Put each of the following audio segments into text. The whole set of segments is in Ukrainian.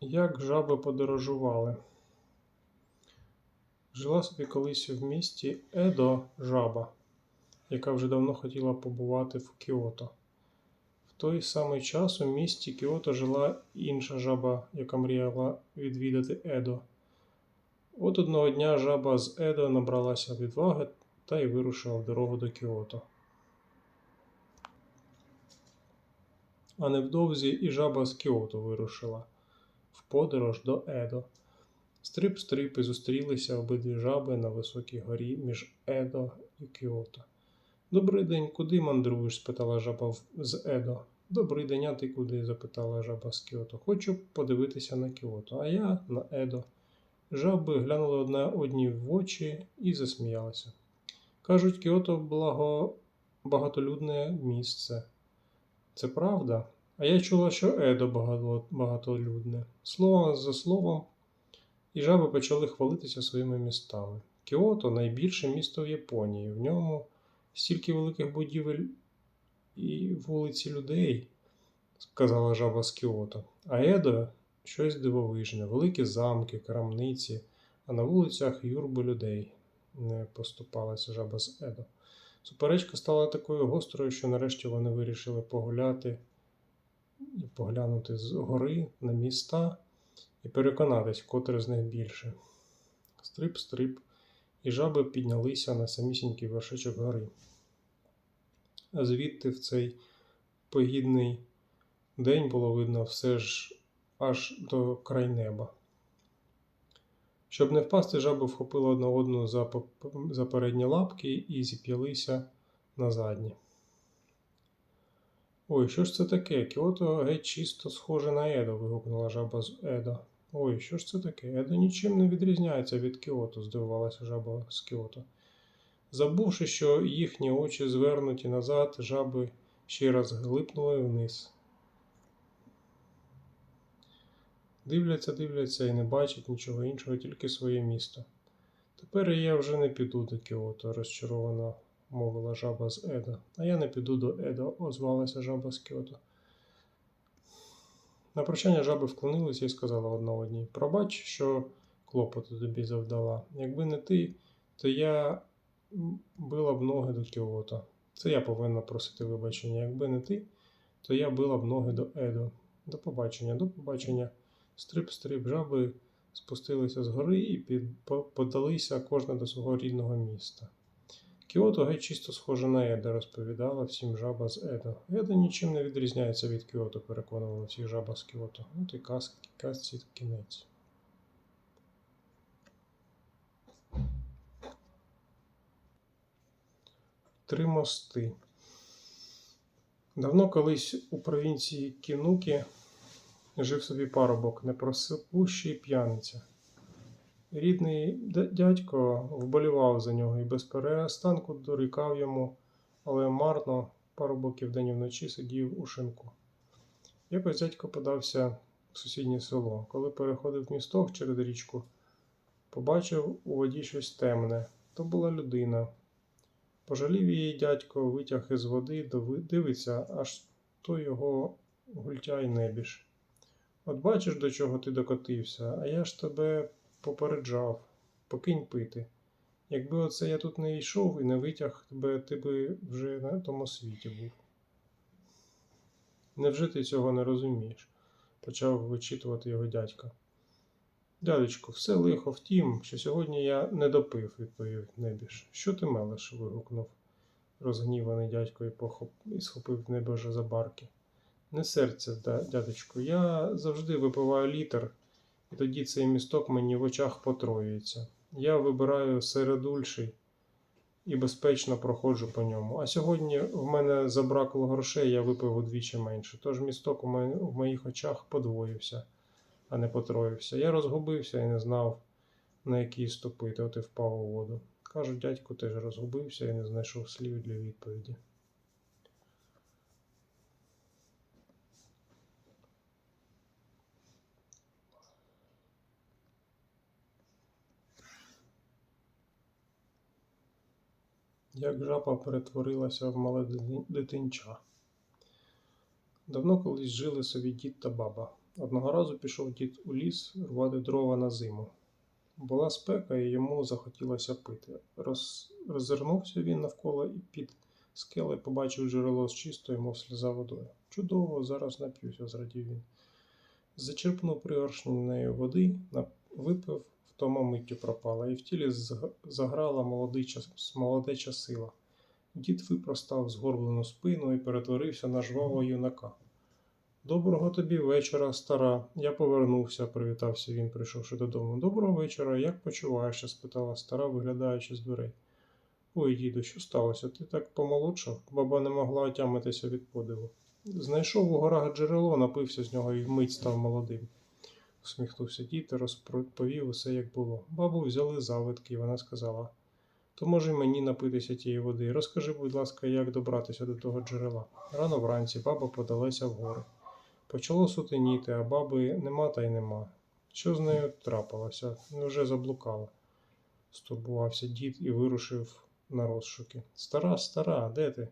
Як жаби подорожували? Жила собі колись в місті Едо жаба, яка вже давно хотіла побувати в Кіото. В той самий час у місті Кіото жила інша жаба, яка мріяла відвідати Едо. От одного дня жаба з Едо набралася відваги та й вирушила в дорогу до Кіото. А невдовзі і жаба з Кіото вирушила в подорож до Едо. Стрип-стрип і зустрілися обидві жаби на високій горі між Едо і Кіото. Добрий день, куди мандруєш? спитала жаба з Едо. Добрий день, а ти куди? запитала жаба з Кіото. Хочу подивитися на Кіото, а я на Едо. Жаби глянули одна одній в очі і засміялися. Кажуть, Кіото благо багатолюдне місце. Це правда? А я чула, що Едо багатолюдне. Слово за словом, і жаби почали хвалитися своїми містами. Кіото найбільше місто в Японії. В ньому стільки великих будівель і вулиці людей, сказала жаба з Кіото. А Едо щось дивовижне, великі замки, крамниці, а на вулицях юрби людей, не поступалася жаба з Едо. Суперечка стала такою гострою, що нарешті вони вирішили погуляти поглянути з гори на міста і переконатись, котре з них більше. Стрип-стрип, і жаби піднялися на самісінький вершечок гори. А звідти в цей погідний день було видно все ж аж до край неба. Щоб не впасти, жаби вхопили одна одну за, за передні лапки і зіп'ялися на задні. Ой, що ж це таке? Кіото геть чисто схоже на Едо, вигукнула жаба з Едо. Ой, що ж це таке? Едо нічим не відрізняється від Кіото, здивувалася жаба з Кіото. Забувши, що їхні очі звернуті назад, жаби ще раз глипнули вниз. Дивляться, дивляться і не бачать нічого іншого, тільки своє місто. Тепер я вже не піду до Кіото, розчаровано мовила жаба з Едо. А я не піду до Едо, озвалася жаба з Кіото. На прощання жаби вклонилися і сказала одна одній: Пробач, що клопоту тобі завдала. Якби не ти, то я била б ноги до Кіото. Це я повинна просити вибачення. Якби не ти, то я била б ноги до Едо. До побачення, до побачення. Стрип-стрип жаби спустилися з гори і подалися кожна до свого рідного міста. Кіото геть чисто схоже на Еда, розповідала всім жаба з Едо. Еда нічим не відрізняється від Кіото, переконувала всіх жаба з Кіото. От і казці кінець. Три мости. Давно колись у провінції Кінукі жив собі парубок, непросипущий п'яниця. Рідний дядько вболівав за нього і без перестанку дорікав йому, але марно парубок і вдень і вночі сидів у шинку. Якось дядько подався в сусіднє село. Коли переходив місток через річку, побачив у воді щось темне. То була людина. Пожалів її дядько, витяг із води, дивиться, аж то його гультяй небіж. От бачиш, до чого ти докотився, а я ж тебе попереджав, покинь пити. Якби оце я тут не йшов і не витяг тебе, ти би вже на тому світі був. Невже ти цього не розумієш? почав вичитувати його дядька. Дядечко, все лихо втім, що сьогодні я не допив, відповів небіж. Що ти мелеш? вигукнув розгніваний дядько і, похоп... і схопив небожа за барки. Не серце, дядечко, я завжди випиваю літр, і тоді цей місток мені в очах потроюється. Я вибираю середульший і безпечно проходжу по ньому. А сьогодні в мене забракло грошей, я випив удвічі менше. Тож місток в моїх очах подвоївся, а не потроївся. Я розгубився і не знав, на який ступити, от і впав у воду. Кажуть, дядько теж розгубився і не знайшов слів для відповіді. Як жаба перетворилася в мале дитинча. Давно колись жили собі дід та баба. Одного разу пішов дід у ліс рвати дрова на зиму. Була спека, і йому захотілося пити. Роз... Роззирнувся він навколо і під скелею побачив джерело з чистою, мов сльоза водою. Чудово, зараз нап'юся, зрадів він. Зачерпнув пригоршнею води, нап- випив, втома миттю пропала, і в тілі заграла молодеча сила. Дід випростав згорблену спину і перетворився на жвавого юнака. Доброго тобі вечора, стара. Я повернувся, привітався він, прийшовши додому. Доброго вечора, як почуваєшся? спитала стара, виглядаючи з дверей. Ой, діду, що сталося? Ти так помолодшав? Баба не могла отямитися від подиву. Знайшов у горах джерело, напився з нього і вмить став молодим. Усміхнувся дід і розповів усе, як було. Бабу взяли завитки, і вона сказала: То може й мені напитися тієї води. Розкажи, будь ласка, як добратися до того джерела. Рано вранці баба подалася в гори. Почало сутеніти, а баби нема та й нема. Що з нею трапилося? Невже заблукала? Стурбувався дід і вирушив на розшуки. Стара, стара, де ти?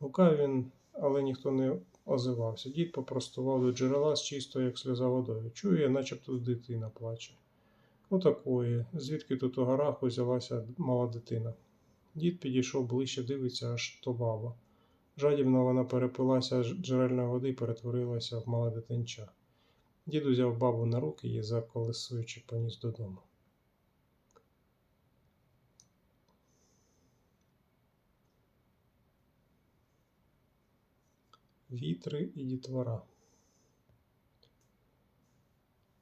Гукав він, але ніхто не озивався. Дід попростував до джерела з чистою, як сльоза водою. Чує, начебто дитина плаче. Отакої, звідки тут у горах узялася мала дитина. Дід підійшов ближче, дивиться, аж то баба. Жадібно вона перепилася джерельної води і перетворилася в мале дитинча. Дід узяв бабу на руки і, заколесуючи, поніс додому. Вітри і дітвора.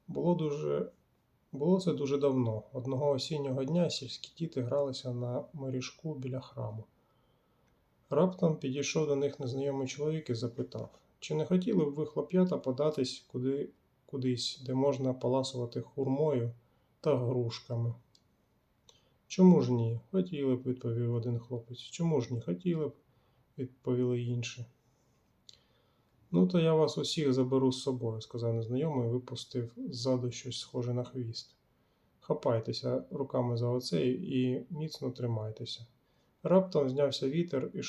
Було дуже було це дуже давно. Одного осіннього дня сільські діти гралися на моріжку біля храму. Раптом підійшов до них незнайомий чоловік і запитав, чи не хотіли б ви хлоп'ята податись куди, кудись, де можна паласувати хурмою та грушками? Чому ж ні? Хотіли б, відповів один хлопець. Чому ж ні? Хотіли б, відповіли інші. Ну, то я вас усіх заберу з собою, сказав незнайомий випустив ззаду щось схоже на хвіст. Хапайтеся руками за оце і міцно тримайтеся. Раптом знявся вітер і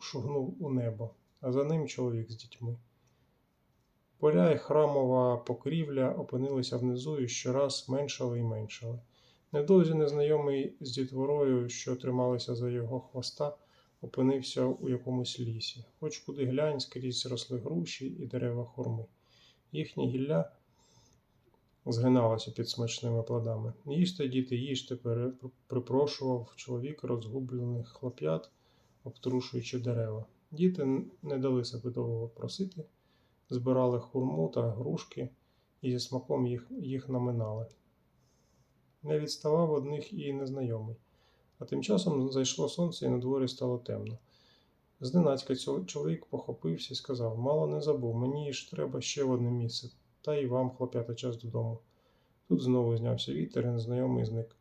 шугнув у небо, а за ним чоловік з дітьми. Поля і храмова покрівля опинилися внизу і щораз меншали і меншали. Невдовзі незнайомий з дітворою, що трималися за його хвоста, опинився у якомусь лісі. Хоч куди глянь, скрізь росли груші і дерева хурми. Їхнє гілля згиналося під смачними плодами. Їжте, діти, їжте, припрошував чоловік розгублених хлоп'ят, обтрушуючи дерева. Діти не дали себе довго просити, збирали хурму та грушки і зі смаком їх, їх наминали. Не відставав од них і незнайомий. А тим часом зайшло сонце і на дворі стало темно. Зненацька чоловік похопився і сказав: Мало не забув, мені ж треба ще в одне місце, та й вам, хлоп'ята, час додому. Тут знову знявся вітер, і незнайомий зник.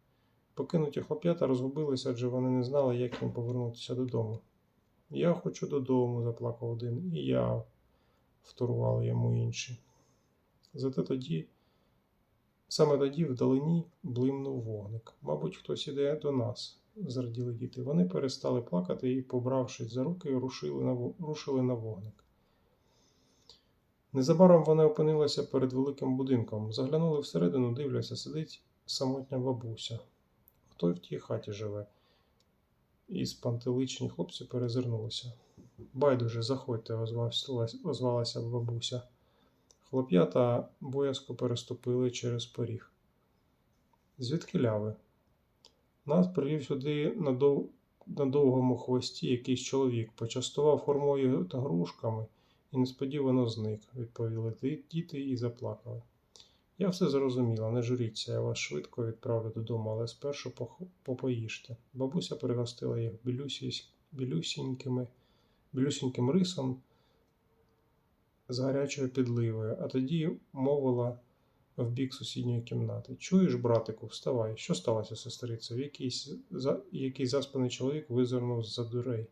Покинуті хлоп'ята розгубилися, адже вони не знали, як їм повернутися додому. Я хочу додому, заплакав один, і я, вторували йому інші. Зате тоді, саме тоді вдалині блимнув вогник. Мабуть, хтось іде до нас, зраділи діти. Вони перестали плакати і, побравшись за руки, рушили на, рушили на вогник. Незабаром вони опинилися перед великим будинком. Заглянули всередину, дивляться, сидить самотня бабуся. Хто в тій хаті живе? І спантеличні хлопці перезирнулися. Байдуже, заходьте, озвалася бабуся. Хлоп'ята боязко переступили через поріг. Звідки ляви? Нас привів сюди на, дов... на довгому хвості якийсь чоловік, почастував формою та грушками і несподівано зник, відповіли діти і заплакали. Я все зрозуміла, не журіться, я вас швидко відправлю додому, але спершу попоїжте. Бабуся пригостила їх білюсінькими... білюсіньким рисом з гарячою підливою, а тоді мовила в бік сусідньої кімнати. Чуєш, братику, вставай. Що сталося, сестриця? Якийсь, за... Який заспаний чоловік визирнув з-за дверей.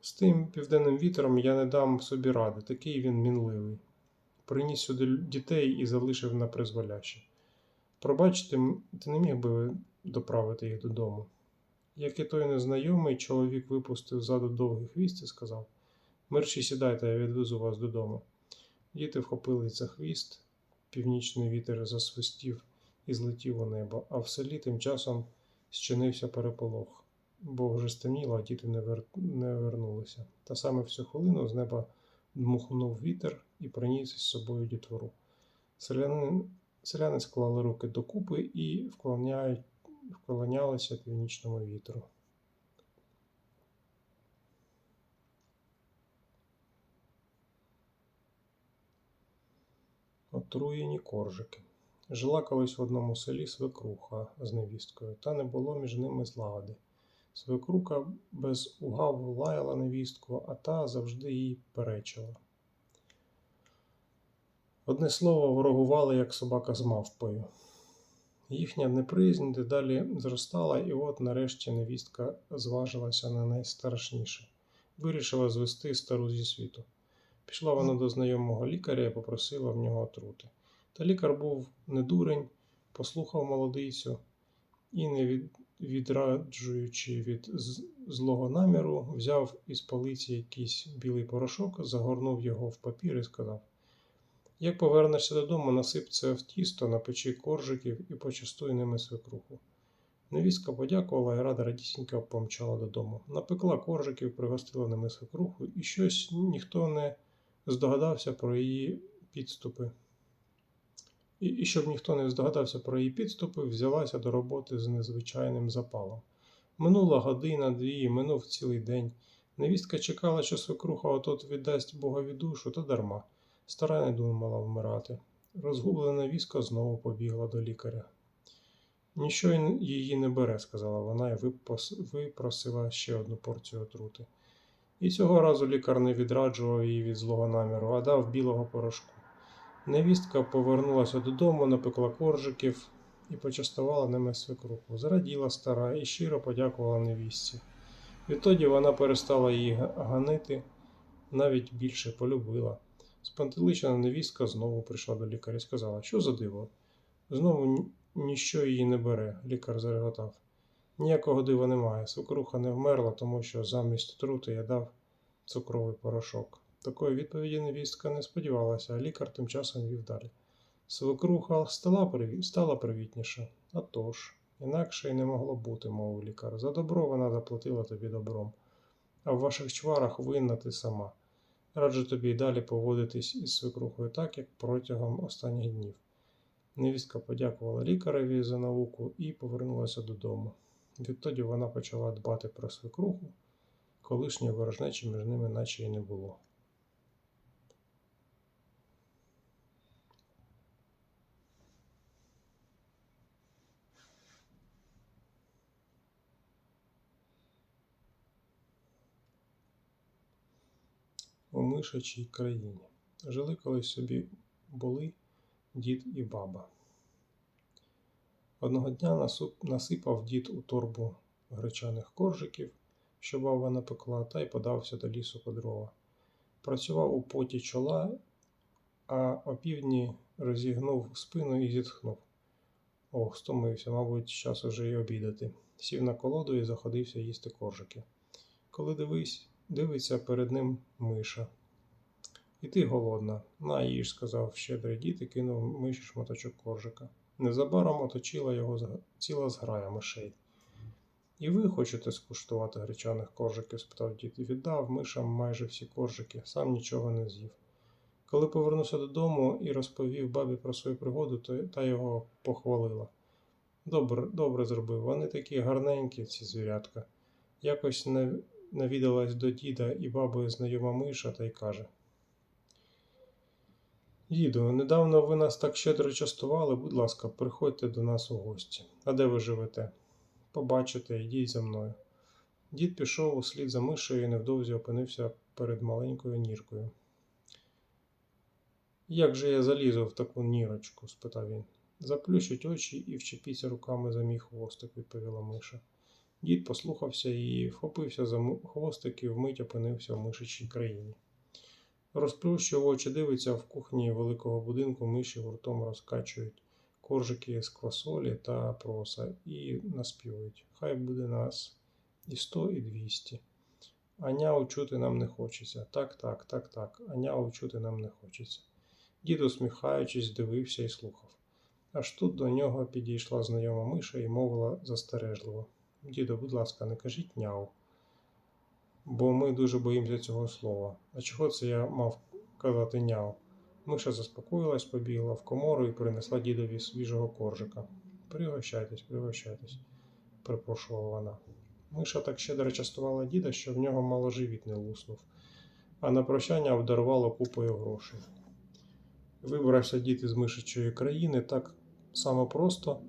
З тим південним вітром я не дам собі ради, такий він мінливий. Приніс сюди дітей і залишив на призволяще. Пробачте, ти не міг би доправити їх додому. Як і той незнайомий, чоловік випустив ззаду довгий хвіст і сказав: Мерші сідайте, я відвезу вас додому. Діти вхопились за хвіст, північний вітер засвистів і злетів у небо, а в селі тим часом щинився переполох, бо вже стемніло, а діти не, вер... не вернулися. Та саме в цю хвилину з неба дмухнув вітер і приніс із собою дітвору. Селяни, селяни склали руки докупи і вклонялися північному вітру. Отруєні коржики. Жила колись в одному селі свекруха з невісткою, та не було між ними злагоди. Свекруха без угаву лаяла невістку, а та завжди їй перечила. Одне слово, ворогували, як собака з мавпою. Їхня неприязнь дедалі зростала, і от нарешті невістка зважилася на найстрашніше. Вирішила звести стару зі світу. Пішла вона до знайомого лікаря і попросила в нього отрути. Та лікар був не дурень, послухав молодицю і, не відраджуючи від злого наміру, взяв із полиці якийсь білий порошок, загорнув його в папір і сказав: Як повернешся додому, насип це в тісто, напечи коржиків і почастуй ними свекруху. Невістка подякувала і рада радісінька помчала додому. Напекла коржиків, пригостила ними свекруху, і щось ніхто не здогадався про її підступи. І, і щоб ніхто не здогадався про її підступи, взялася до роботи з незвичайним запалом. Минула година, дві, минув цілий день. Невістка чекала, що свекруха отот віддасть Богові душу, та дарма. Стара не думала вмирати. Розгублена віска знову побігла до лікаря. Ніщо її не бере, сказала вона і випросила ще одну порцію отрути. І цього разу лікар не відраджував її від злого наміру, а дав білого порошку. Невістка повернулася додому, напекла коржиків і почастувала ними свекруху. Зраділа стара і щиро подякувала невістці. Відтоді вона перестала її ганити, навіть більше полюбила. Спантеличена невістка знову прийшла до лікаря і сказала, що за диво. Знову ніщо її не бере, лікар зареготав. Ніякого дива немає. Свекруха не вмерла, тому що замість трути я дав цукровий порошок. Такої відповіді невістка не сподівалася, а лікар тим часом вів далі. Свекруха стала, приві... стала привітніша. А тож, інакше й не могло бути, мовив лікар. За добро вона заплатила тобі добром, а в ваших чварах винна ти сама. Раджу тобі й далі поводитись із свекрухою так, як протягом останніх днів. Невістка подякувала лікареві за науку і повернулася додому. Відтоді вона почала дбати про свекруху, колишньої ворожнечі між ними наче й не було. У мишачій країні. Жили колись собі були дід і баба. Одного дня насипав дід у торбу гречаних коржиків, що баба напекла, та й подався до лісу по дрова. Працював у поті чола, а опівдні розігнув спину і зітхнув. Ох, стомився, мабуть, час уже й обідати. Сів на колоду і заходився їсти коржики. Коли дивись, дивиться перед ним миша. І ти голодна. На їж, сказав щедрий дід і кинув миші шматочок коржика. Незабаром оточила його ціла зграя мишей. І ви хочете скуштувати гречаних коржиків? спитав дід віддав мишам майже всі коржики, сам нічого не з'їв. Коли повернувся додому і розповів бабі про свою пригоду, то та його похвалила. Добре, добре зробив. Вони такі гарненькі, ці звірятка. Якось навідалась до діда і баби знайома миша та й каже. Діду, недавно ви нас так щедро частували, будь ласка, приходьте до нас у гості. А де ви живете? Побачите, йдіть за мною. Дід пішов услід за мишею і невдовзі опинився перед маленькою ніркою. Як же я залізу в таку нірочку? спитав він. Заплющить очі і вчепіться руками за мій хвостик, відповіла миша. Дід послухався і вхопився за хвостик і вмить опинився в мишичій країні. Розплющив очі, дивиться в кухні великого будинку, миші гуртом розкачують коржики з квасолі та проса і наспівують. Хай буде нас і сто, і двісті. Аня учути нам не хочеться. Так, так, так, так. Аня учути нам не хочеться. Дід, усміхаючись, дивився і слухав. Аж тут до нього підійшла знайома миша і мовила застережливо. Діду, будь ласка, не кажіть няу, бо ми дуже боїмося цього слова. А чого це я мав казати няу? Миша заспокоїлась, побігла в комору і принесла дідові свіжого коржика. Пригощайтесь, пригощайтесь, припрошувала вона. Миша так щедро частувала діда, що в нього мало живіт не луснув, а на прощання обдарувала купою грошей. Вибрався дід із мишачої країни так само просто,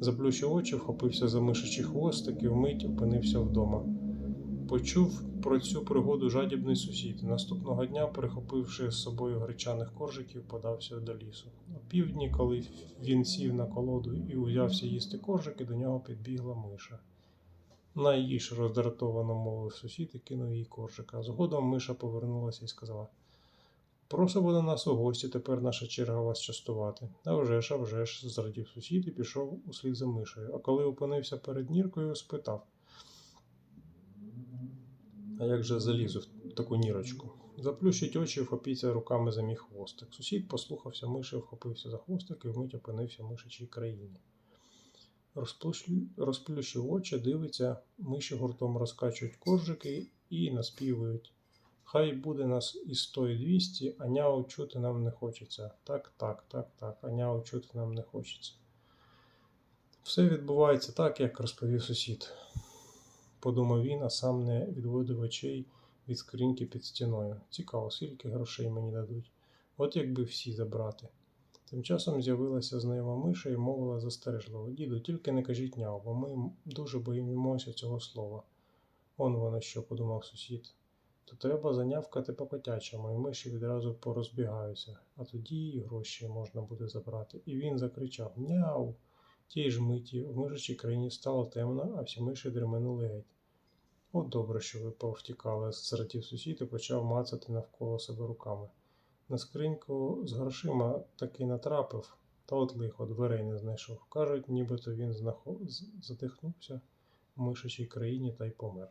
заплющив очі, вхопився за мишачий хвостик і вмить опинився вдома. Почув про цю пригоду жадібний сусід. Наступного дня, прихопивши з собою гречаних коржиків, подався до лісу. О півдні, коли він сів на колоду і узявся їсти коржики, до нього підбігла миша. Найїж роздратовано мовив сусід і кинув їй коржика. Згодом миша повернулася і сказала: Просимо до нас у гості, тепер наша черга вас частувати. А вже ж, а вже ж, зрадів сусід і пішов услід за мишею. А коли опинився перед ніркою, спитав. А як же залізу в таку нірочку? Заплющить очі вхопіться руками за мій хвостик. Сусід послухався миші, вхопився за хвостик і вмить опинився в мишачій країні. Розплющив очі, дивиться, миші гуртом розкачують коржики і наспівують. Хай буде нас і сто, і двісті, а няу чути нам не хочеться. Так, так, так, так, а няу чути нам не хочеться. Все відбувається так, як розповів сусід. Подумав він, а сам не відводив очей від скриньки під стіною. Цікаво, скільки грошей мені дадуть. От якби всі забрати. Тим часом з'явилася знайома миша і мовила застережливо. Діду, тільки не кажіть няу, бо ми дуже боїмося цього слова. Он воно що, подумав сусід. То треба занявкати по котячому, і миші відразу порозбігаються, а тоді і гроші можна буде забрати. І він закричав Няу. Тієї ж миті в мишачій країні стало темно, а всі миші дременули геть. От добре, що ви повтікали, зрадів сусід і почав мацати навколо себе руками. На скриньку з грошима таки натрапив, та от лихо дверей не знайшов. Кажуть, нібито він знахо... затихнувся в мишачій країні та й помер.